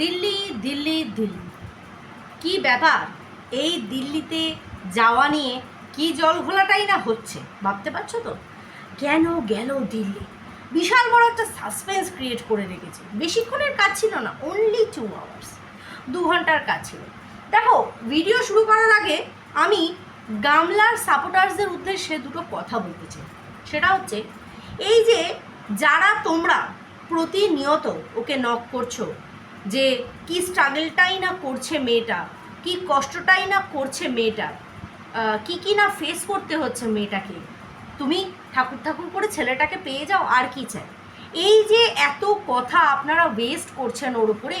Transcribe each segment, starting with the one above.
দিল্লি দিল্লি দিল্লি। কি ব্যাপার? এই দিল্লিতে যাওয়া নিয়ে কি জল ঘোলাটাই না হচ্ছে? ভাবতে পারছ তো? কেন গেল দিল্লি? বিশাল বড় একটা সাসপেন্স ক্রিয়েট করে রেখেছে। বেশিক্ষণের কাজ ছিল না অনলি টু আওয়ার্স দু ঘণ্টার কাজ ছিল। দেখো ভিডিও শুরু করার আগে আমি গামলার সাপোর্টার্সদের উদ্দেশ্যে দুটো কথা বলতে চাই। সেটা হচ্ছে, এই যে যারা তোমরা প্রতিনিয়ত ওকে নক করছ যে কি স্ট্রাগলটাই না করছে মেয়েটা, কি কষ্টটাই না করছে মেয়েটা কি কি না ফেস করতে হচ্ছে মেয়েটাকে, তুমি ঠাকুর ঠাকুর করে ছেলেটাকে পেয়ে যাও আর কি চাই? এই যে এত কথা আপনারা ওয়েস্ট করছেন ওর উপরে,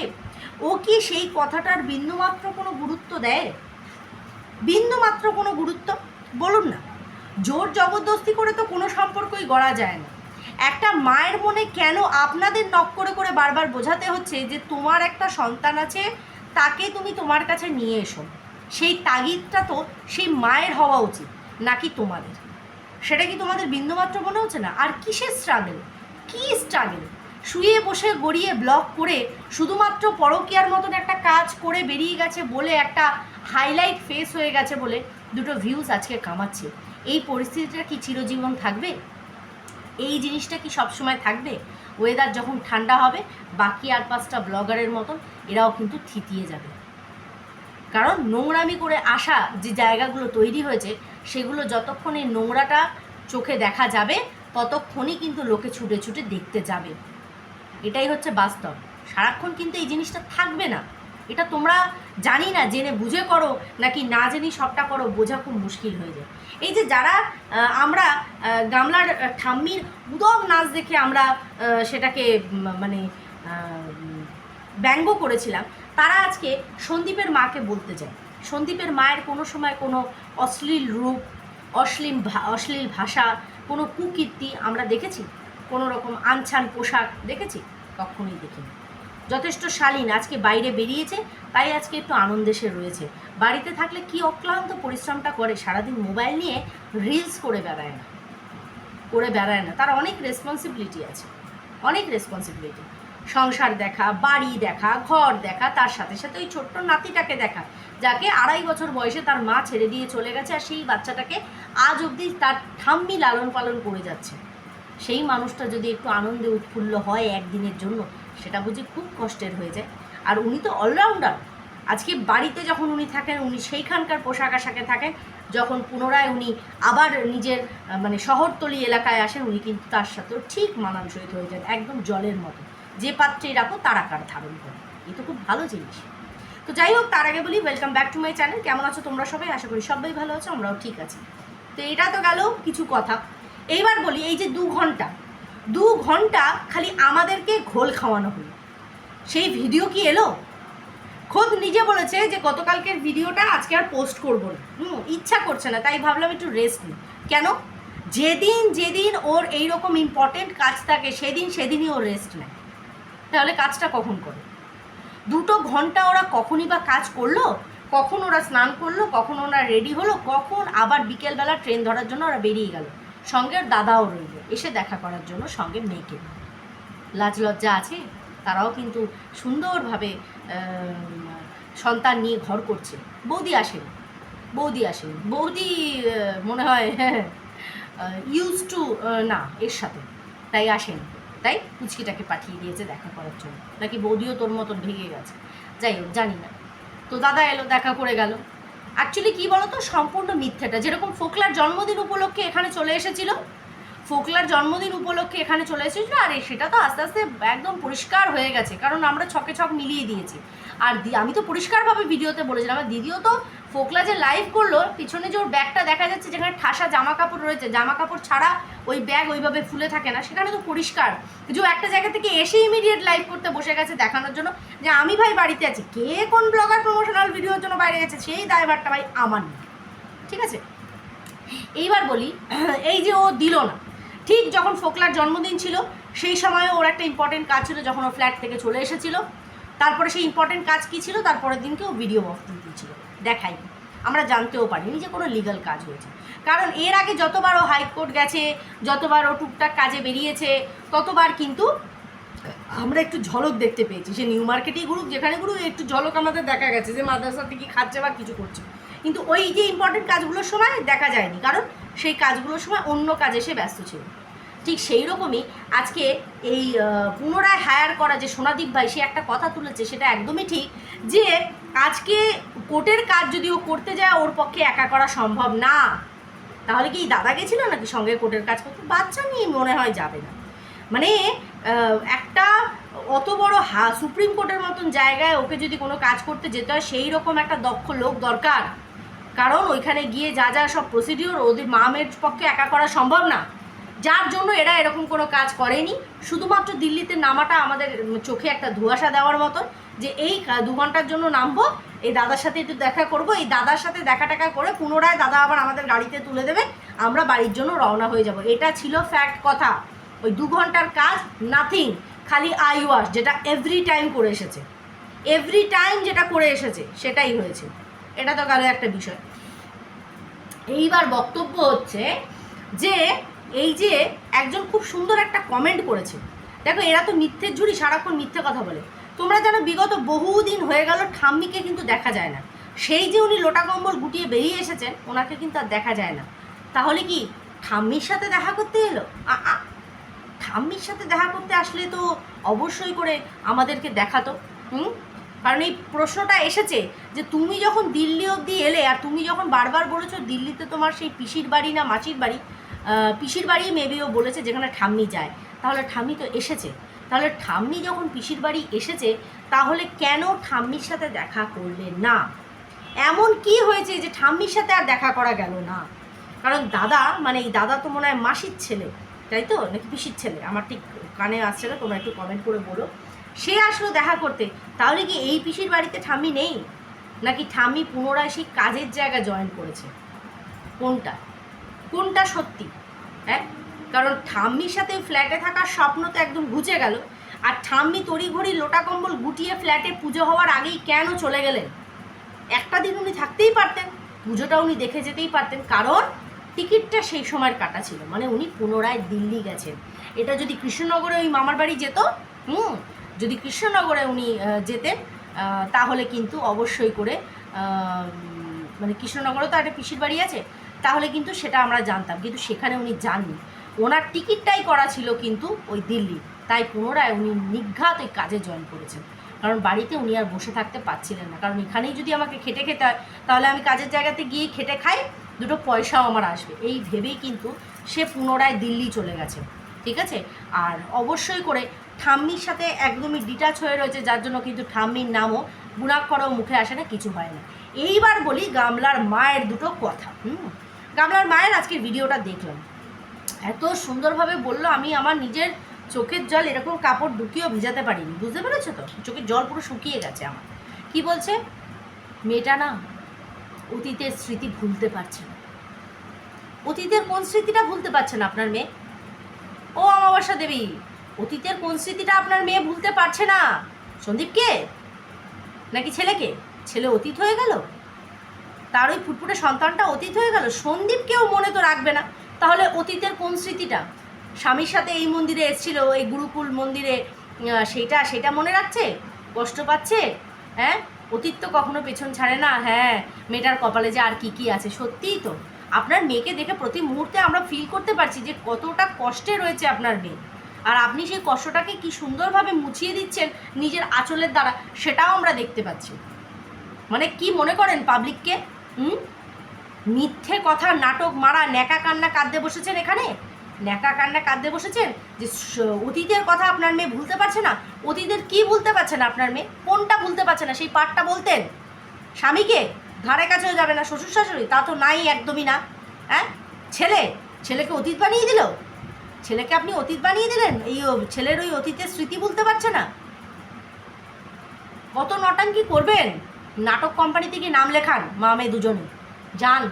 ও কি সেই কথাটার বিন্দুমাত্র কোনো গুরুত্ব দেয়? বিন্দুমাত্র কোনো গুরুত্ব? বলুন না। জোর জবরদস্তি করে তো কোনো সম্পর্কই গড়া যায় না। একটা মায়ের মনে কেন আপনাদের নক করে করে বারবার বোঝাতে হচ্ছে যে তোমার একটা সন্তান আছে, তাকে তুমি তোমার কাছে নিয়ে এসো। সেই তাগিদটা তো সেই মায়ের হওয়া উচিত, নাকি তোমাদের? সেটা কি তোমাদের বিন্দুমাত্র মনে হচ্ছে না? আর কিসের স্ট্রাগল কি স্ট্রাগল শুয়ে বসে গড়িয়ে ব্লক করে শুধুমাত্র পরকীয়ার মতন একটা কাজ করে বেরিয়ে গেছে বলে একটা হাইলাইট ফেস হয়ে গেছে বলে দুটো ভিউজ আজকে কামাচ্ছে। এই পরিস্থিতিটা কি চিরজীবন থাকবে? এই জিনিসটা কি সবসময় থাকবে? ওয়েদার যখন ঠান্ডা হবে, বাকি আর পাঁচটা ব্লগারের মতন এরাও কিন্তু থিতিয়ে যাবে। কারণ নোংরামি করে আসা যে জায়গাগুলো তৈরি হয়েছে, সেগুলো যতক্ষণ এই নোংরাটা চোখে দেখা যাবে, ততক্ষণই কিন্তু লোকে ছুটে ছুটে দেখতে যাবে। এটাই হচ্ছে বাস্তব। সারাক্ষণ কিন্তু এই জিনিসটা থাকবে না। এটা তোমরা জানি না, জেনে বুঝে করো, নাকি না জেনে সবটা করো, বোঝা খুব মুশকিল হয়ে যায়। এই যে যারা আমরা গামলার ঠাম্মির উদম নাচ দেখে আমরা সেটাকে মানে ব্যঙ্গ করেছিলাম, তারা আজকে সন্দীপের মাকে বলতে চায়। সন্দীপের মায়ের কোনো সময় কোনো অশ্লীল রূপ, অশ্লীল অশ্লীল ভাষা, কোনো কুকীর্তি আমরা দেখেছি? কোনো রকম আনছান পোশাক দেখেছি? কখনোই দেখিনি। যথেষ্ট শালীন, আজকে বাইরে বেরিয়েছে, তাই আজকে একটু আনন্দেশে রয়েছে। বাড়িতে থাকলে কি অক্লান্ত পরিশ্রমটা করে, সারাদিন মোবাইল নিয়ে রিলস করে বেড়ায় না, করে বেড়ায় না। তার অনেক রেসপন্সিবিলিটি আছে, অনেক রেসপন্সিবিলিটি সংসার দেখা, বাড়ি দেখা, ঘর দেখা, তার সাথে সাথে ওই ছোট্ট নাতিটাকে দেখা, যাকে আড়াই বছর বয়সে তার মা ছেড়ে দিয়ে চলে গেছে আর সেই বাচ্চাটাকে আজ অবধি তার ঠাম্মি লালন পালন করে যাচ্ছে। সেই মানুষটা যদি একটু আনন্দে উৎফুল্ল হয় একদিনের জন্য সেটা বুঝি খুব কষ্টের হয়ে যায়। আর উনি তো অলরাউন্ডার আজকে বাড়িতে যখন উনি থাকেন, উনি সেইখানকার পোশাক আশাকে থাকেন, যখন পুনরায় উনি আবার নিজের মানে শহরতলি এলাকায় আসেন, উনি কিন্তু তার সাথেও ঠিক মানানসই হয়ে যান, একদম জলের মতো। যে পাত্রেই রাখো, তার আকার ধারণ করে। এই তো খুব ভালো জিনিস। তো যাই হোক, তার আগে বলি welcome back to my channel কেমন আছো তোমরা সবাই? আশা করি সবাই ভালো আছো, আমরাও ঠিক আছি। তো এটা তো গেল কিছু কথা। এইবার বলি, এই যে দু ঘণ্টা দু ঘণ্টা খালি আমাদেরকে ঘোল খাওয়ানো হলো। সেই ভিডিও কি এলো? খোদ নিজে বলেছে যে গতকালকের ভিডিওটা আজকে আর পোস্ট করব না। হুম, ইচ্ছা করছে না, তাই ভাবলাম একটু রেস্ট নিই। কেন? যেদিন যেদিন ওর এই রকম ইম্পর্টেন্ট কাজ থাকে, সেদিন সেদিনই ও রেস্ট নেয়। তাহলে কাজটা কখন করে দুটো ঘণ্টা ওরা কখনই বা কাজ করল, কখন ওরা স্নান করল, কখন ওরা রেডি হলো, কখন আবার বিকেলবেলা ট্রেন ধরার জন্য ওরা বেরিয়ে গেল। সঙ্গে দাদাও রইল। এসে দেখা করার জন্য সঙ্গে মেয়েকে লাজ লজ্জা আছে? তারাও কিন্তু সুন্দরভাবে সন্তান নিয়ে ঘর করছে। বৌদি আসেন। বৌদি আসেন। বৌদি মনে হয় ইউজ টু না, এর সাথে। তাই আসেন। তাই পুচকিটাকে পাঠিয়ে দিয়েছে দেখা করার জন্য। নাকি বৌদিও তোর মতন ভেঙে গেছে? যাই হোক, জানি না। তো দাদা এলো, দেখা করে গেল। অ্যাকচুয়ালি কী তো সম্পূর্ণ মিথ্যাটা। যেরকম ফোকলার জন্মদিন উপলক্ষে এখানে চলে এসেছিল, ফোকলার জন্মদিন উপলক্ষে এখানে চলে এসেছিল, আর সেটা তো আস্তে আস্তে একদম পরিষ্কার হয়ে গেছে, কারণ আমরা ছকে ছক মিলিয়ে দিয়েছি। আর দি- আমি তো পরিষ্কারভাবে ভিডিওতে বলেছিলাম, আমার দিদিও তো ফোকলা যে লাইভ করল, পিছনে যে ওর ব্যাগটা দেখা যাচ্ছে, যেখানে ঠাসা জামা কাপড় রয়েছে জামা কাপড় ছাড়া ওই ব্যাগ ওইভাবে ফুলে থাকে না, সেখানে তো পরিষ্কার। যে একটা জায়গা থেকে এসে ইমিডিয়েট লাইভ করতে বসে গেছে দেখানোর জন্য, যে আমি ভাই বাড়িতে আছি, কে কোন ব্লগার প্রমোশনাল ভিডিওর জন্য বাইরে গেছে, সেই দায়ভারটা ভাই আমার ঠিক আছে? এইবার বলি, এই যে ও দিল না, ঠিক যখন ফোকলার জন্মদিন ছিল, সেই সময় ওর একটা ইম্পর্টেন্ট কাজ ছিল, যখন ও ফ্ল্যাট থেকে চলে এসেছিল। তারপরে সেই ইম্পর্টেন্ট কাজ কী ছিল? তারপরের দিনকে ও ভিডিও অফ দিয়েছিল। দেখাই আমরা জানতেও পারিনি যে কোনো লিগাল কাজ হয়েছে। কারণ এর আগে যতবার ও হাইকোর্ট গেছে, যতবার ও টুকটাক কাজে বেরিয়েছে, ততবার কিন্তু আমরা একটু ঝলক দেখতে পেয়েছি। সে নিউ মার্কেটেই ঘুরুক, যেখানে ঘুরুক, একটু ঝলক আমাদের দেখা গেছে যে মাদ্রাসাতে কি খাচ্ছে বা কিছু করছে। কিন্তু ওই যে ইম্পর্টেন্ট কাজগুলোর সময় দেখা যায়নি। কারণ সেই কাজগুলোর সময় অন্য কাজে সে ব্যস্ত ছিল। ঠিক সেই রকমই আজকে এই পুনরায় হায়ার করা যে সোনাদীপ ভাই, সে একটা কথা তুলেছে, সেটা একদমই ঠিক যে আজকে কোর্টের কাজ যদি ও করতে যায়, ওর পক্ষে একা করা সম্ভব না। তাহলে কি দাদা গেছিল নাকি সঙ্গে কোর্টের কাজ করতে? বাচ্চা নিয়ে মনে হয় যাবে না। মানে একটা অত বড় হা, সুপ্রিম কোর্টের মতন জায়গায় ওকে যদি কোনো কাজ করতে যেতে হয়, সেই রকম একটা দক্ষ লোক দরকার। কারণ ওইখানে গিয়ে যা যা সব প্রসিডিওর ওদের মামের পক্ষে একা করা সম্ভব না। যার জন্য এরা এরকম কোনো কাজ করেনি। শুধুমাত্র দিল্লিতে নামাটা আমাদের চোখে একটা ধোঁয়াশা দেওয়ার মতন যে এই দু ঘণ্টার জন্য নামবো, এই দাদার সাথে একটু দেখা করব, এই দাদার সাথে দেখা টাকা করে পুনরায় দাদা আবার আমাদের গাড়িতে তুলে দেবে, আমরা বাড়ির জন্য রওনা হয়ে যাব। এটা ছিল ফ্যাক্ট কথা। ওই দু ঘণ্টার কাজ নাথিং খালি আই ওয়াশ যেটা এভরি টাইম করে এসেছে। এভরি টাইম যেটা করে এসেছে, সেটাই হয়েছে। এটা তো গেল একটা বিষয়। এইবার বক্তব্য হচ্ছে যে এই যে একজন খুব সুন্দর একটা কমেন্ট করেছে। দেখো, এরা তো মিথ্যের ঝুড়ি, সারাক্ষণ মিথ্যে কথা বলে। তোমরা যেন বিগত বহুদিন হয়ে গেল ঠাম্মিকে কিন্তু দেখা যায় না। সেই যে উনি লোটা কম্বল গুটিয়ে বেরিয়ে এসেছেন, ওনাকে কিন্তু আর দেখা যায় না। তাহলে কি ঠাম্মির সাথে দেখা করতে এলো? ঠাম্মির সাথে দেখা করতে আসলে তো অবশ্যই করে আমাদেরকে দেখাতো, হুম? কারণ এই প্রশ্নটা এসেছে যে তুমি যখন দিল্লি অবধি এলে, আর তুমি যখন বারবার বলেছ দিল্লিতে তোমার সেই পিসির বাড়ি না মাসির বাড়ি পিসির বাড়ি মেবিও বলেছে যেখানে ঠাম্মি যায়। তাহলে ঠাম্মি তো এসেছে। তাহলে ঠাম্মি যখন পিসির বাড়ি এসেছে, তাহলে কেন ঠাম্মির সাথে দেখা করলে না? এমন কি হয়েছে যে ঠাম্মির সাথে আর দেখা করা গেল না? কারণ দাদা মানে এই দাদা তো মনে হয় মাসির ছেলে, তাই তো? নাকি পিসির ছেলে? আমার ঠিক কানে আসছে না, তোমরা একটু কমেন্ট করে বলো। সে আসলো দেখা করতে। তাহলে কি এই পিসির বাড়িতে ঠাম্মি নেই? নাকি ঠাম্মি পুনরায় সেই কাজের জায়গা জয়েন করেছে? কোনটা? কোনটা সত্যি? হ্যাঁ? কারণ ঠাম্মির সাথে ফ্ল্যাটে থাকার স্বপ্ন তো একদম ঘুচে গেল। আর ঠাম্মি তড়িঘড়ি লোটা কম্বল গুটিয়ে ফ্ল্যাটে পুজো হওয়ার আগেই কেন চলে গেলেন? একটা দিন উনি থাকতেই পারতেন, পুজোটা উনি দেখে যেতেই পারতেন, কারণ টিকিটটা সেই সময়ের কাটা ছিল মানে উনি পুনরায় দিল্লি গেছেন। এটা যদি কৃষ্ণনগরে ওই মামার বাড়ি যেত, হুম, যদি কৃষ্ণনগরে উনি যেতেন তাহলে কিন্তু অবশ্যই করে মানে কৃষ্ণনগরে তো একটা পিসির বাড়ি আছে তাহলে কিন্তু সেটা আমরা জানতাম, কিন্তু সেখানে উনি যাননি। ওনার টিকিটটাই করা ছিল কিন্তু ওই দিল্লি। তাই পুনরায় উনি নিঘাত ওই কাজে জয়েন করেছেন। কারণ বাড়িতে উনি আর বসে থাকতে পারছিলেন না। কারণ এখানেই যদি আমাকে খেটে খেতে হয়, তাহলে আমি কাজের জায়গাতে গিয়ে খেটে খাই, দুটো পয়সাও আমার আসবে। এই ভেবেই কিন্তু সে পুনরায় দিল্লি চলে গেছে। ঠিক আছে? আর অবশ্যই করে ঠাম্মির সাথে একদমই ডিটাচ হয়ে রয়েছে, যার জন্য কিন্তু ঠাম্মির নামও গুণাক্ষরও মুখে আসে না, কিছু হয় না। এইবার বলি গামলার মায়ের দুটো কথা, হুম? গামলার মায়ের আজকের ভিডিওটা দেখলাম। এত সুন্দরভাবে বলল, আমি আমার নিজের চোখের জল এরকম কাপড় ঢুকিয়েও ভিজাতে পারিনি। বুঝতে পেরেছ তো? চোখের জল পুরো শুকিয়ে গেছে আমার। কি বলছে? মেয়েটা না অতীতের স্মৃতি ভুলতে পারছে না। অতীতের কোন স্মৃতিটা ভুলতে পারছে না আপনার মেয়ে? ও অমাবস্যা দেবী, অতীতের কোন স্মৃতিটা আপনার মেয়ে ভুলতে পারছে না? সন্দীপকে? নাকি ছেলেকে? ছেলে অতীত হয়ে গেল? তার ওই ফুটফুটে সন্তানটা অতীত হয়ে গেল সন্দীপকেও মনে তো রাখবে না। তাহলে অতীতের কোন স্মৃতিটা? স্বামীর সাথে এই মন্দিরে এসেছিল এই গুরুকুল মন্দিরে সেইটা সেটা মনে রাখছে? কষ্ট পাচ্ছে? হ্যাঁ? অতীত তো কখনো পেছন ছাড়ে না হ্যাঁ। মেয়েটার কপালে যে আর কি কি আছে, সত্যিই তো। আপনার মেয়েকে দেখে প্রতি মুহূর্তে আমরা ফিল করতে পারছি যে কতটা কষ্টে রয়েছে আপনার মেয়ে। আর আপনি সেই কষ্টটাকে কি সুন্দরভাবে মুছিয়ে দিচ্ছেন নিজের আঁচলের দ্বারা, সেটাও আমরা দেখতে পাচ্ছি। মানে কি মনে করেন পাবলিককে হুম? মিথ্যে কথা, নাটক মারা, ন্যাকা কান্না কাঁদতে বসেছেন এখানে? ন্যাকা কান্না কাঁদতে বসেছেন? যে অতীতের কথা আপনার মেয়ে ভুলতে পারছে না? অতীতের কি ভুলতে পারছে না আপনার মেয়ে? কোনটা ভুলতে পারছে না? সেই পাঠটা বলতেন। স্বামীকে ধারে কাছেও যাবে না শ্বশুর শাশুড়ি তা তো নাই একদমই না। হ্যাঁ? ছেলে? ছেলেকে অতীত বানিয়ে দিল? ছেলেকে আপনি অতীত বানিয়ে দিলেন? এই ছেলের ওই অতীতের স্মৃতি ভুলতে পারছে না? কত নটাঙ্কি করবেন? নাটক কোম্পানি থেকে নাম লেখান মা মেয়ে দুজনে। যান।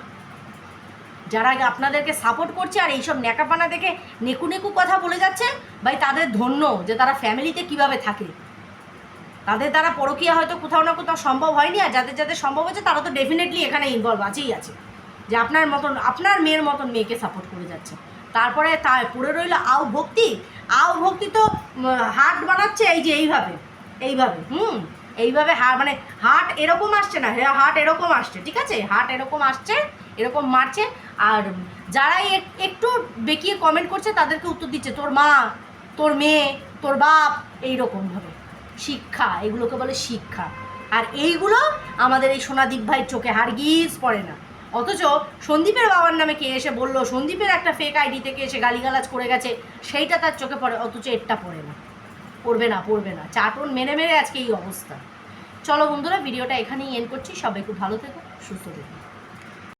যারা আপনাদেরকে সাপোর্ট করছে আর এইসব ন্যাকাপানা দেখে নেকু নেকু কথা বলে যাচ্ছে, ভাই তাদের ধন্য যে তারা ফ্যামিলিতে কীভাবে থাকে। তাদের দ্বারা পরকীয়া হয়তো কোথাও না কোথাও সম্ভব হয়নি আর যাদের যাদের সম্ভব হয়েছে তারা তো ডেফিনেটলি এখানে ইনভলভ আছেই আছে। যে আপনার মতন, আপনার মেয়ের মতন মেয়েকে সাপোর্ট করে যাচ্ছে। তারপরে তা পড়ে রইল আও ভক্তি। আও ভক্তি তো হার্ট বানাচ্ছে এই যে এইভাবে এইভাবে, হুম। এইভাবে মানে হার্ট এরকম আসছে না হ্যাঁ হার্ট এরকম আসছে, ঠিক আছে? হার্ট এরকম আসছে, এরকম মারছে, আর যারাই একটু বেঁকিয়ে কমেন্ট করছে, তাদেরকে উত্তর দিচ্ছে, তোর মা, তোর মেয়ে, তোর বাপ এইরকমভাবে শিক্ষা, এগুলোকে বলে শিক্ষা। আর এইগুলো আমাদের এই সোনাদীপ ভাইয়ের চোখে হারগিজ পড়ে না। অথচ সন্দীপের বাবার নামে কে এসে বলল, সন্দীপের একটা ফেক আইডি থেকে এসে গালিগালাজ করে গেছে, সেইটা তার চোখে পড়ে, অথচ এরটা পড়ে না। পড়বে না পড়বে না। চাটন মেনে মেরে আজকে এই অবস্থা। চলো বন্ধুরা, ভিডিওটা এখানেই এন্ড করছি। সবাই খুব ভালো থেকো, সুস্থ থেকো।